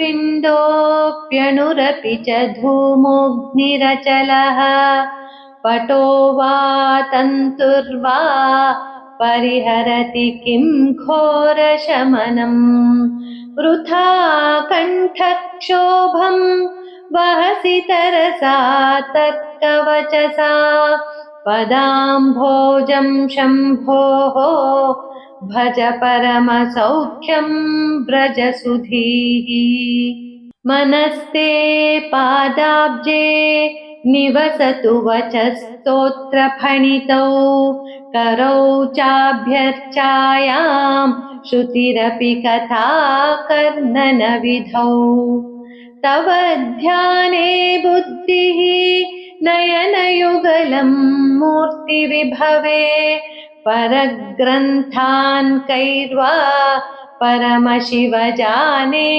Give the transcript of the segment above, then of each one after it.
पिण्डोऽप्यणुरपि च धूमोऽग्निरचलः। पटो वा तन्तुर्वा परिहरति किं घोरशमनम् वृथा कण्ठक्षोभम् वहसि तरसा तर्कवचसा पदाम्भोजं शम्भोः भज परमसौख्यं व्रजसुधीः मनस्ते पादाब्जे निवसतु वचस्तोत्रफणितौ करौ चाभ्यर्चायां श्रुतिरपि कथा कर्णनविधौ तव ध्याने बुद्धिः नयनयुगलं मूर्तिविभवे। परग्रन्थान् कैर्वा परमशिव जाने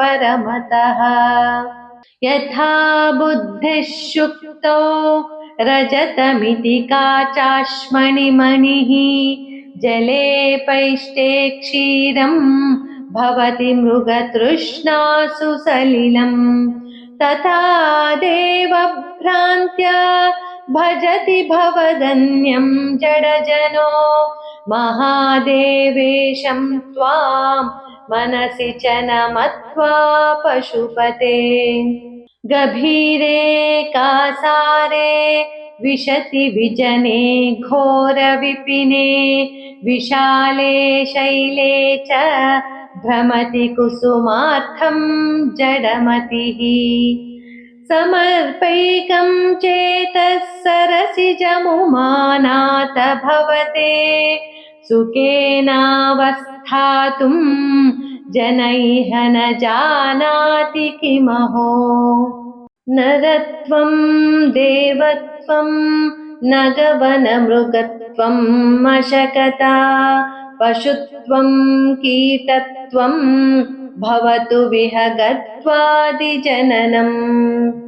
परमतः। यथा बुद्धिः शुक्तो रजतमिति काचाश्मणिमणिः जले पैष्टे क्षीरम् भवति मृगतृष्णासु सलिलम्। तथा देवभ्रान्त्या भजति भवदन्यं जडजनो। महादेवेशं त्वां मनसि च न मत्वा पशुपते। गभीरे कासारे विशति विजने घोरविपिने। विशाले शैले च भ्रमति कुसुमार्थं जडमतिः। समर्पैकं चेतः सरसिजमुमानाथ भवते। सुखेनावस्थातुं जनैः न जानाति किमहो। नरत्वं, देवत्वं, नगवनमृगत्वं, मशकता, पशुत्वं, कीटत्वं भवतु विहगत्वादिजननम्।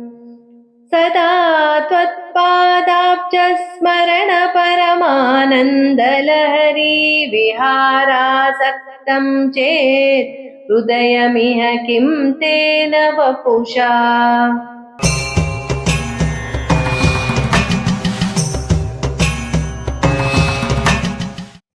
सदा त्वत्पादाब्जस्मरण परमानन्दलहरी विहारासक्तं चेत् हृदयमिह किं तेन वपुषा।